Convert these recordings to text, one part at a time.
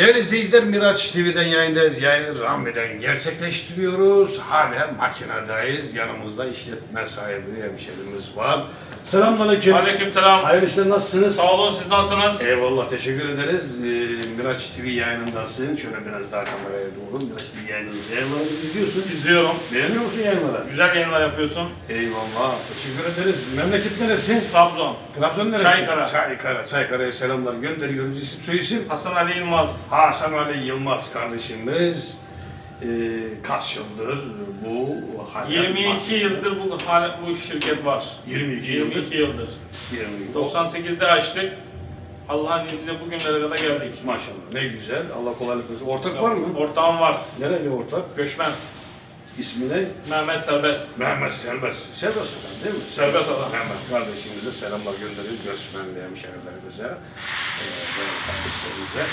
Değerli izleyiciler Miraç TV'den yayındayız. Yayını Rami'den gerçekleştiriyoruz. Halen makinedayız. Yanımızda işletme sahibi hemşerimiz var. Selamünaleyküm. Aleykümselam. Hayırlı işler nasılsınız? Sağ olun siz nasılsınız? Eyvallah teşekkür ederiz. Ee, Miraç TV yayınındasın. Şöyle biraz daha kameraya doğru. Miraç TV yayınımızı yayınlarını izliyorsun. İzliyorum. Beğeniyor musun yayınları? Güzel yayınlar yapıyorsun. Eyvallah. Teşekkür ederiz. Memleket neresi? Trabzon. Trabzon neresi? Çaykara. Çaykara. Çaykara'ya selamlar gönderiyoruz. İsim soy isim? Hasan Ali Yılmaz. Hasan Ali Yılmaz kardeşimiz e, kaç yıldır bu hayat 22 yıldır bu hal- bu şirket var. 22 yıldır. 22 yıldır. 20 98'de açtık. Allah'ın izniyle bugünlere kadar geldik. Maşallah ne güzel. Allah kolaylık versin. Ortak var mı? Ortağım var. Nereli ortak? Göçmen. İsmi ne? Mehmet Serbest. Mehmet Serbest. Serbest adam değil mi? Serbest adam. Mehmet kardeşimize selamlar gönderiyoruz. Göçmenli hemşehrilerimize, e, değerli kardeşlerimize.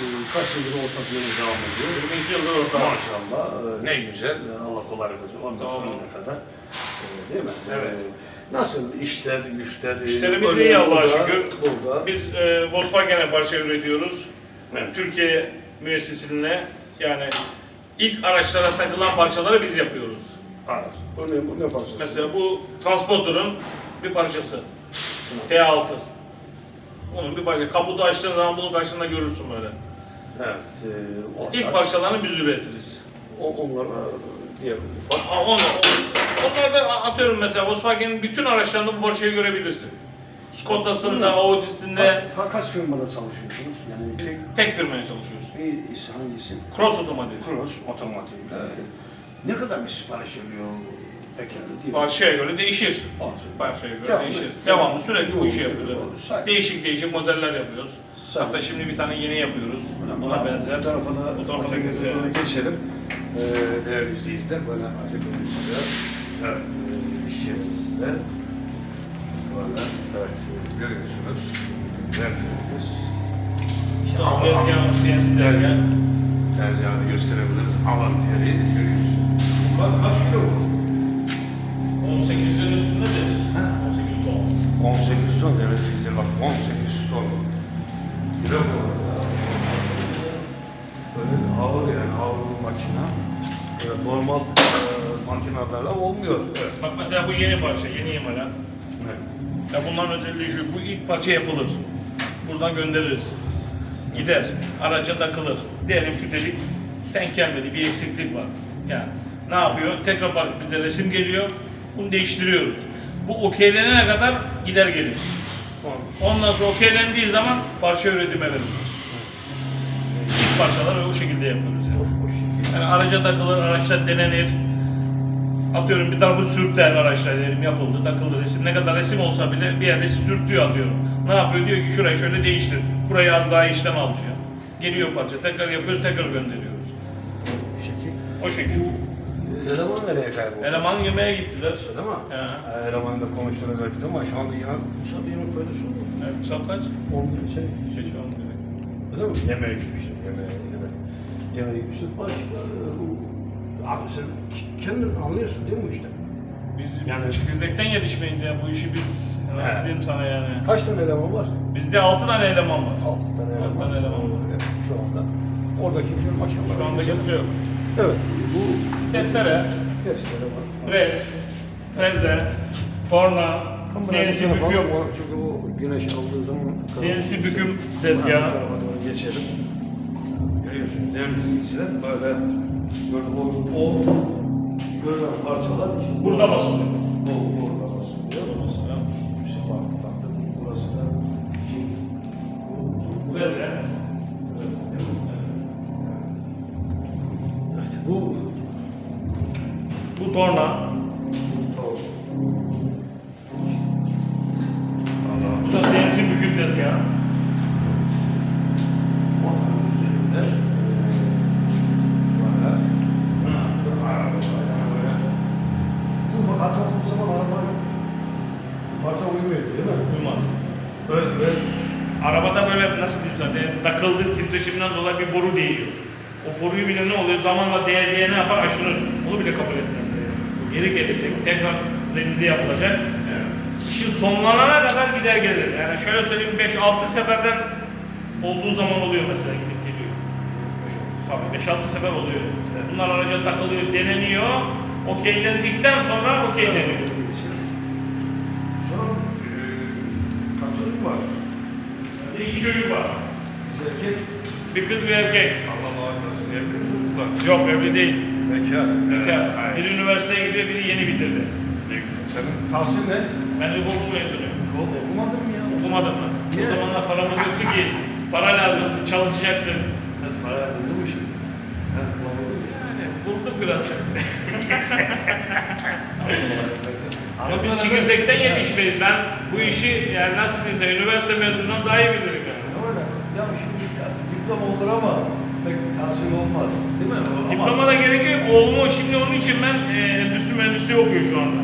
E, kaç yıldır ortaklığımız devam ediyor. 22 yıldır ortağım. Maşallah e, ne güzel. E, Allah kolaylık versin. Ondan Sağ olun. sonuna kadar. E, değil mi? Evet. E, nasıl işler, güçler? e, İşlerimiz iyi Allah'a burada- şükür. Burada. Biz e, Volkswagen'e parça üretiyoruz. Evet. Türkiye müessesine yani ilk araçlara takılan parçaları biz yapıyoruz. Araç. Bu ne, bu ne parçası? Mesela bu Transporter'ın bir parçası. T6. Onun bir parçası. Kaputu açtığın zaman bunun karşında görürsün böyle. Evet. E, o İlk araç. parçalarını biz üretiriz. O, onlara diye ufak. Aa, Onlar, onlar da atıyorum mesela Volkswagen'in bütün araçlarında bu parçayı görebilirsin. Skoda'sında, Audi'sinde Ka- kaç firmada çalışıyorsunuz? Yani biz tek tek firmaya çalışıyoruz. bir hangisi? Cross otomotiv. Cross otomotiv. Ne kadar bir sipariş geliyor pekala diye. Parçaya göre değişir. Parça. Parçaya göre Devamlı. değişir. Devamlı sürekli bu işi yapıyoruz. Doğru. evet. Say- Değişik değişik modeller yapıyoruz. Say- Hatta şimdi bir tane yeni yapıyoruz. Bu Buna benzer. Bu tarafa da, Bu tarafa da geçelim. geçelim. Ee, değerli izleyiciler böyle açık olunca evet, e, iş yerimizde evet görüyorsunuz. Verdiğimiz İşte tezgahın CNC derken Tercihını gösterebiliriz. Alan teri görüyorsunuz. Bunlar kaç kilo bu? 18'in üstündedir. Ha. 18 ton. 18 ton evet sizde bak 18 ton. Kilo bu. Böyle ağır yani ağır bir makina. Evet, normal e, makinelerle olmuyor. Evet. Bak mesela bu yeni parça, yeni imalat. Ya bunların özelliği şu, bu ilk parça yapılır. Buradan göndeririz. Gider, araca takılır. Diyelim şu delik denk gelmedi, bir eksiklik var. Yani ne yapıyor? Tekrar bak bize resim geliyor, bunu değiştiriyoruz. Bu okeylenene kadar gider gelir. Ondan sonra okeylendiği zaman parça üretime verilir. İlk parçaları o şekilde yapıyoruz. Yani. Yani araca takılır, araçlar denenir. Atıyorum bir tarafı sürter araçlar diyelim yapıldı, takıldı resim. Ne kadar resim olsa bile bir yerde sürtüyor atıyorum. Ne yapıyor? Diyor ki şurayı şöyle değiştir. Burayı az daha işlem al diyor. Geliyor parça, tekrar yapıyoruz, tekrar gönderiyoruz. Bu şekil. O şekilde. Eleman nereye kayboldu? Eleman yemeğe gittiler. Değil mi? He. Ee, Elemanı da konuşturacaktık ama şu anda yine Musa Bey'in paylaşı oldu. Evet, saat kaç? 11 şey. Şey şu an demek. Değil mi? Yemeğe gitmiştim. Yemeğe, yemeğe. Yemeğe gitmiştim. Başka, abi sen kendin anlıyorsun değil mi bu işte? Biz Yani- çekirdekten yetişmeyiz ya bu işi biz nasıl He. diyeyim sana yani. Kaç tane eleman var? Bizde 6 tane eleman var. 6 tane Altı eleman. tane eleman var. Evet, şu anda. Orada kimse yok. Var. Şu anda kimse yok. Evet. Bu Testere, testere var. pres, freze, torna, Kameranın CNC büküm, var. Çünkü bu güneş aldığı zaman... CNC büküm tezgahı. doğru geçelim. Görüyorsunuz değerli izleyiciler böyle böyle o, o görülen parçalar işte Burada basılıyor. Bu burada basılıyor. İşte farklı farklı. Burası da Evet, bu bu torna, Böyle böyle Arabada böyle nasıl diyeyim sana, takıldığı titreşimden dolayı bir boru değiyor. O boruyu bile ne oluyor? Zamanla değe değe ne yapar? Aşınır. Onu bile kabul etmez. Geri gelecek, tekrar revize yapılacak. İşin sonlanana kadar gider gelir. Yani şöyle söyleyeyim 5-6 seferden olduğu zaman oluyor mesela gidip geliyor. 5-6 sefer oluyor. Bunlar araca takılıyor, deneniyor. Okeylendikten sonra okeyleniyor. Çocuk var? Bir iki çocuk var. Kız erkek. Bir kız bir erkek. Allah bağışlasın. Evli mi çocuklar? Yok evli değil. Bekar. Bekar. Evet. Biri üniversiteye gidiyor, biri yeni bitirdi. Ne güzel. Senin tahsil ne? Ben de okul mezunuyum. Oğlum okumadın mı ya? Okumadım mı? Niye? O zamanlar paramız yoktu ki. Para lazımdı, çalışacaktım. Kız para buldu mu şimdi? Ha, mı? Yani vurduk biraz. Ama biz çekirdekten yetişmeyiz. Ben bu işi yani nasıl diyeyim sana, üniversite mezunundan daha iyi bilirim yani. Öyle. Ya şimdi ya, diploma olur ama pek tahsil olmaz. Değil mi? Ama- Diploma da gerekiyor. Oğlumu şimdi onun için ben e, endüstri mühendisliği okuyor şu anda.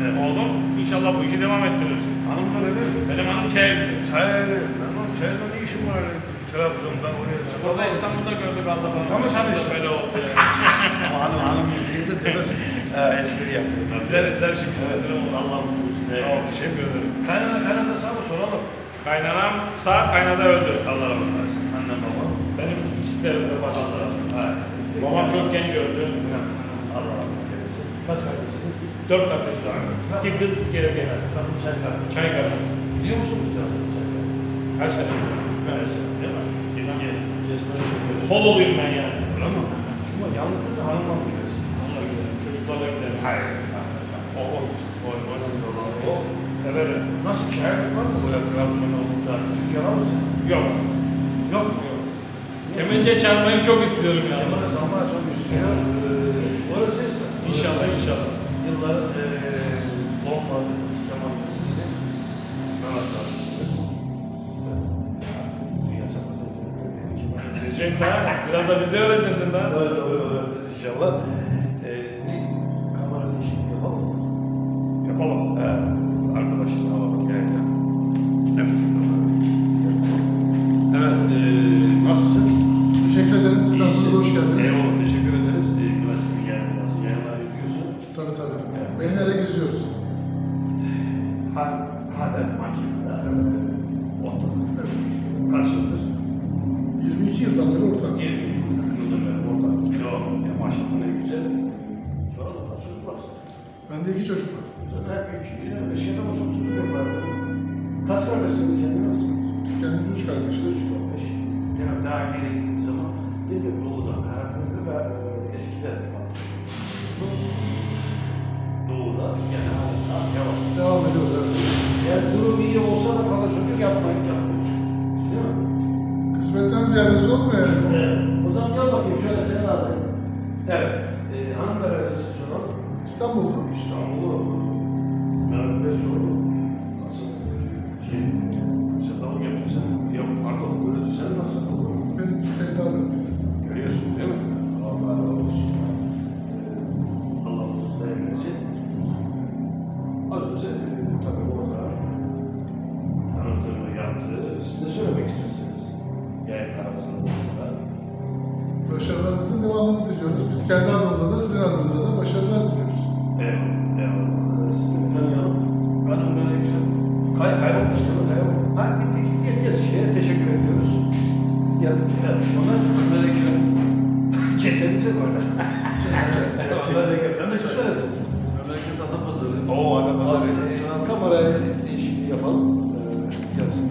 Evet. Oğlum inşallah bu işi devam ettirir. Hanımlar öyle mi? Benim hanım gidiyor. Çayeli. Tamam çayeli ne işin var öyle? Trabzon'dan oraya Orada İstanbul'da gördük Allah'ım. Ama tanıştık. Böyle oldu. Ama hanım hanım izleyince demez. Ee, espri yapıyor. İzler izler şimdi. Evet. izler. Allah olsun. Sağ ol, teşekkür ederim. Kaynana kaynana sağ mı soralım? Kaynanam sağ, kaynada öldü. Allah razı olsun. Annem babam. Benim ikisi de öldü falan. Ha. Babam çok genç öldü. Allah rahmet eylesin. Kaç kardeşsiniz? Dört kardeşiz. İki kız, bir kere gelen. Kadın sen kardeş. Çay kadın. Biliyor musun bu sen kardeş? Her sene. Her sene değil mi? Gidin gel. Gezmeye sokuyorsun. Sol olayım ben yani. Öyle mi? Ama yalnız hanımla gidersin? Onunla gidelim. Çocuklarla gidelim. Hayır. O o. O. Severim. Nasıl şehir var mı böyle Trabzon'da da dükkan mı? Yok. Yok? Yok. Kemençe çalmayı çok istiyorum ya. Kemal Salman çok istiyor. Ee, İnşallah inşallah. Yıllar eee olmadı Kemal dizisi. Mehmet. Biraz da bize öğretirsin daha. Evet, öyle öğreniriz inşallah. Geldiniz. Eyvallah, teşekkür ederiz. Eee üniversitenin yayını nasıl yayınlar yapıyorsun? Tabii tabii. Beğenerek izliyoruz. Ha, hala makinede. Evet. Ortada. evet. Kaç yıldır? 22 yıldan beri ortağız. Yedi yıldır beri ortada. Devam ediyor. Maşallah ne güzel. Sonra da çocuk var? Bende iki çocuk var. Hep büyük. Yine eşyadan o çok çocuk yapar. Kaç kardeşsiniz kendiniz? Kendimiz üç kardeşiz. Üç kardeş. Yani daha geri zaman dedim Doğu'da, Karadeniz'de ve e, eskiden. Doğu'da gene hala devam. Devam ediyoruz. Evet. Yani durum iyi olsa da fazla çocuk yapmayın. Değil mi? Kısmetten ziyadesi olmuyor yani. Evet. O zaman gel bakayım şöyle senin adın. Evet. Ee, hanım neresi canım? İstanbul'da. İstanbul'u. Ben bir soru. Nasıl? Şey, sen dalga mı yapıyorsun? Yok pardon. Görüyorsun sen nasıl olur? Ben sevdalık biz. Görüyorsun değil mi? Allah razı olsun. Ee, Allah uzun. Az önce e, tabii orada tanıtımı yaptı. Siz ne söylemek istersiniz? Yayın arasında. Başarılarınızın devamını diliyoruz. Biz kendi adımıza da sizin adınıza da başarılar diliyoruz. Eyvallah, eyvallah. Sizi bir tanıyalım. Ben Ömer Ekşen. Kay kaybolmuştum, kaybolmuştum. Ha, gittik, gideceğiz şeye, teşekkür ediyoruz. Ya, evet, Ömer, Ömer Ekşen. Geçenize böyle. Ömer Ekşen. Ömer Ekşen neresin? Memleket Adapazarı. Oo, Adapazarı. Aslında Kameraya değişikliği yapalım. Ee, gelsin.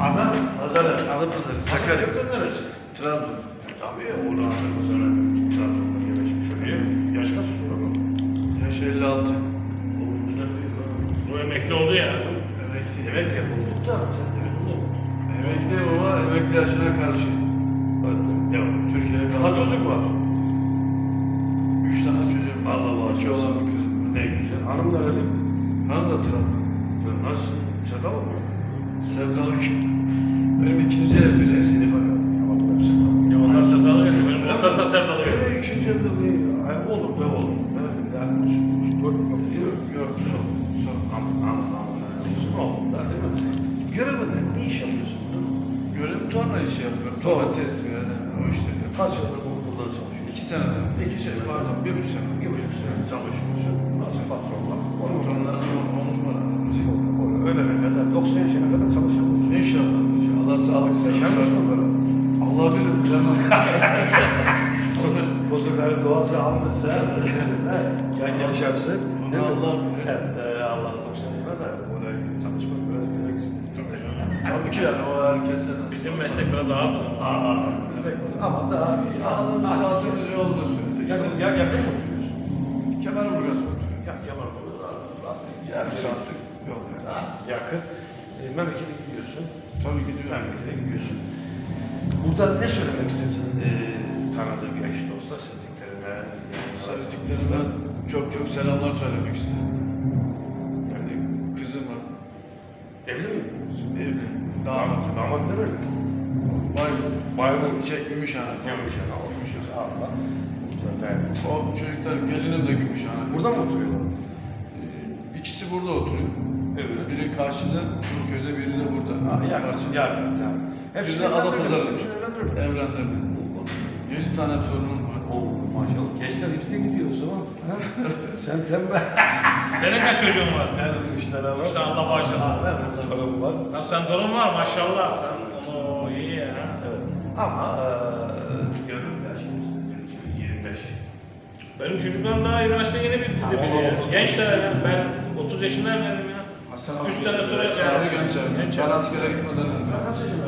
Ada, Azara. Adapazarı. Sakarya. Sakarya. neresi? Trabzon. Tabii, orada Adapazarı. Trabzon'da yerleşmiş oraya. Yaş kaç sonra? Yaş 56. Oğlum bizden büyük. Bu emekli oldu ya. Emekli. Evet yapıldık da Emekli ama emekli yaşına karşı. Hadi devam. Türkiye'ye kaldı. Kaç çocuk var? Üç tane çocuğum. Allah Allah. İki oğlan bir kızım. Ne güzel. Hanım nereli? Hanım da Trabzon. Nasıl? Sevdalı mı? Sevdalık. Benim ikinci evim. Bize bakalım. Ya ben onlar sevdalı geçti. Benim muhtar da sevdalı geçti. Ee, ikinci evde ne? Ay, olur be olur. Evet, Yani üç, üç, dört yok diyor. Yok son. Son. Aman aman aman. Oğlum da değil mi? Görevin ne? İş yapıyorsun? Görev torna işi yapıyorum. Torna. Tesbih yani. O işte. Kaç yıldır bu burada çalışıyorsun? İki seneden. İki sene. Pardon bir buçuk sene. Bir buçuk sene çalışıyorsun. Nasıl patronlar? Patronlar on, numara. Ölene kadar, 90 yaşına kadar çalışabilirsin. İnşallah. Allah sağlık versin. onlara? Allah Olabilir, bilemem. Bozukların doğası almışsa yan yaşarsın. Onu? Allah bilir. Ki yani o herkese nasıl. Bizim meslek biraz ağırdır. Aa, istek var. Ama daha Sağlığın saatimiz olduğu sürece. Yakın, ya, yakın mı oturuyorsun? Kemer vuruyoruz. Ya Kemal Baba Yarım saat yok. yakın. E, memlekete gidiyorsun. Tabii gidiyor. Memlekete gidiyorsun. Burada ne söylemek istersin e, tanıdığı bir eş dosta, sevdiklerine? Sevdiklerime çok çok selamlar söylemek istiyorum. Yani kızıma, Evli mi? evli, Damat. damat, ne böyle? bay, Bayram. şey, Gümüşhane. Gümüşhane almışız. Allah. Güzel dayanmış. O çocuklar, gelinim de Gümüşhane. Burada mı oturuyorlar? Ee, İkisi burada oturuyor. Evet. Biri karşıda, Turköy'de, biri de burada. Ha, yakın. Karşıda. Yakın. Yani. Biri de Adapazarı'da. Evlendirdim. Evlendirdim. Yedi tane torunum maşallah. Gençler izle gidiyor o zaman. Ha? Sen tembel. Senin kaç çocuğun var? Ben üç tane var. İşte Allah bağışlasın. Ha, Ben de torunum var. Lan sen torun var maşallah. Sen onu iyi ya. Evet. Ama eee görürüm ya şimdi 25. Benim çocuklarım daha üniversite yeni Ha, ya. o- Gençler ya. Ben 30 yaşında evlendim ya. Hasan Üç sene sonra Genç ya. genç abi. Genç Ben askere gitmeden önce. Kaç yaşında?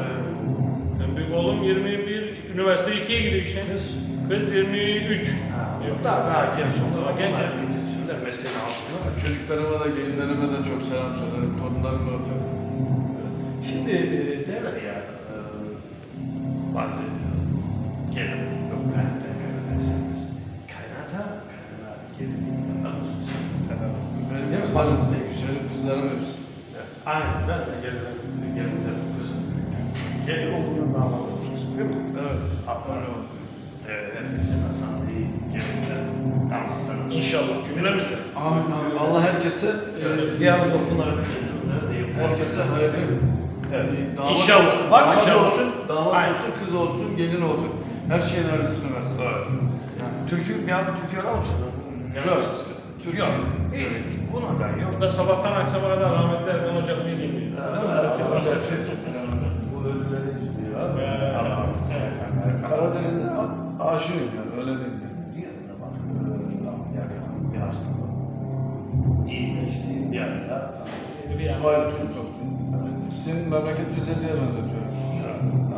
En büyük oğlum 21, üniversite 2'ye gidiyor işte. Kız? Kız 23. Yok daha daha genç onlar. Daha genç Onlar ya. bitirsinler mesleğini alsınlar. Çocuklarıma da gelinlerime de çok selam söylerim. Torunlarımı öperim. Şimdi e, derler ya e, bazı gelin yok kaynata kaynata sevmez. Kaynata kaynana gelin mısın sen? Selam. Benim Değil mi? kızlarım, benim kızlarım hepsi. Aynen ben de gelin gelinlerim kızım. Gelin olduğundan daha fazla olacaksın değil mi? Evet. Hatta Öyle oldu. Herkesin. İnşallah cümlemize. Amin amin. Allah herkese e, da yapın. herkese hayırlı Evet. damat İnşallah. olsun, mı? damat İnşallah. olsun, damat Aynen. olsun, kız olsun, gelin olsun. Her şeyin hayırlısını versin. Evet. Türkü bir an Türkiye var mısın? Yok. Türkiye. Yok. İyi. Buna ben yok. Burada sabahtan akşama kadar rahmetli Erkan Hoca bunu dinliyor. Erken aşığım yani öyle diyeyim. Diyor da bak. e, Yakın bir hastalık. İyi geçti bir. Bir yana. İsmail Türk olsun. Senin memleket özelliğe benzetiyorum.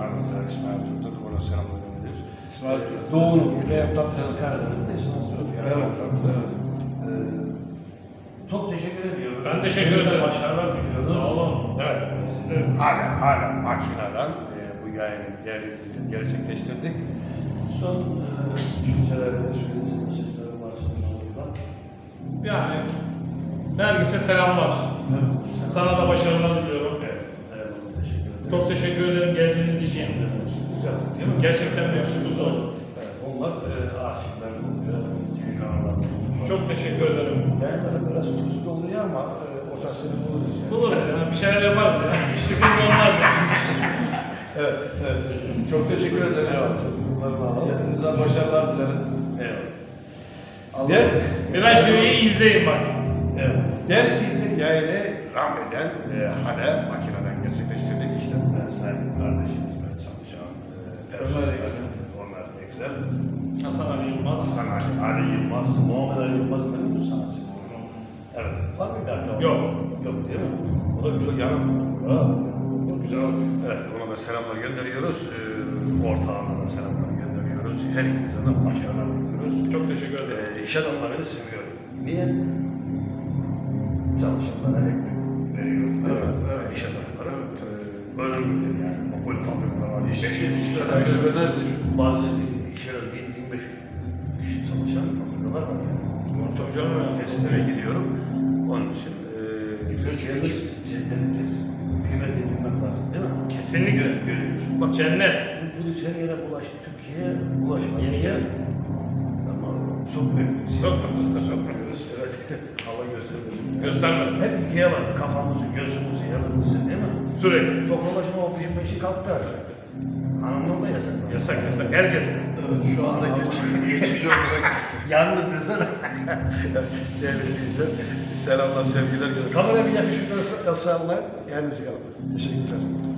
Arzular İsmail Türk'tür. Ona selamlar gönderiyoruz. İsmail Türk. Doğulu. Ve Tatlıses Karadeniz'de İsmail Türk. yani. Evet, evet. Ee, çok teşekkür ediyoruz. Ben teşekkür ederim. Başarılar diliyoruz. Sağ olun. Evet. Size hala hala makineden e, bu yayını değerli izleyiciler gerçekleştirdik. Son e, düşüncelerine söyleyeceğim mesajlarım varsa buradan. Yani Nergis'e selamlar. Sana da başarılar diliyorum. Evet. Evet. Teşekkür ederim. Çok teşekkür ederim geldiğiniz için. güzel değil mi? Gerçekten bir sürpriz oldu. Evet, onlar e, aşıklar oluyor. Çok teşekkür ederim. Yani böyle biraz tuzlu oluyor ama e, ortasını buluruz yani. Buluruz ya. Bir şeyler yaparız ya. Sıkıntı olmaz ya. Evet, evet. Çok teşekkür ederim. Evet, çocuklarına alalım. Başarılar dilerim. Evet. Der, Miraç TV'yi izleyin bak. evet. Değerli izleyiciler, yayını rahmeden e, hale makineden gerçekleştirdik. İşte ben sayın kardeşimiz, ben çalışan e, personel, onlar Ekrem, Hasan Ali Yılmaz. Hasan Ali, Ali Yılmaz, Muhammed Ali Yılmaz da bir sanatçı. Evet. Var mı bir? Yok. Yok değil mi? O da güzel yanım. Ha, güzel. Evet, ona da selamlar gönderiyoruz. Ee, ortağına da selamlar gönderiyoruz. Her ikinize de başarılar diliyoruz. Çok teşekkür ederim. Ee, iş adamlarını seviyorum. Niye? Çalışanlara ekmek veriyorum. Evet, evet. İş adamları ee, önemlidir yani. Okul fabrikalar var. İş- 500 işler önemlidir. Bazı işler 1500 kişi çalışan fabrikalar var yani. Çok canım ya. Testlere gidiyorum. Onun için eee Türkiye'miz cennettir. Kıymetli bilmek lazım değil mi? Kesinlikle. Görüyorsun. Bak Cennet. bu virüs her yere bulaştı. Türkiye'ye bulaşmadı. Yeni geldi. Ama çok büyük bir şey. Çok çok virüs. Evet. Allah göstermesin. Göstermesin. Hep ikiye var. Kafamızı, gözümüzü, yanımızı değil mi? Sürekli. Tokalaşma o peşi peşi kalktı artık. Hanımlar da yasak. Yasak yasak. Herkes. Evet, şu anda geçici, geçici olarak Yandı desene. Değerli izleyiciler, selamlar, sevgiler. Kameraya bir yakışıklı sallayın. Kendinize kalın. Teşekkürler.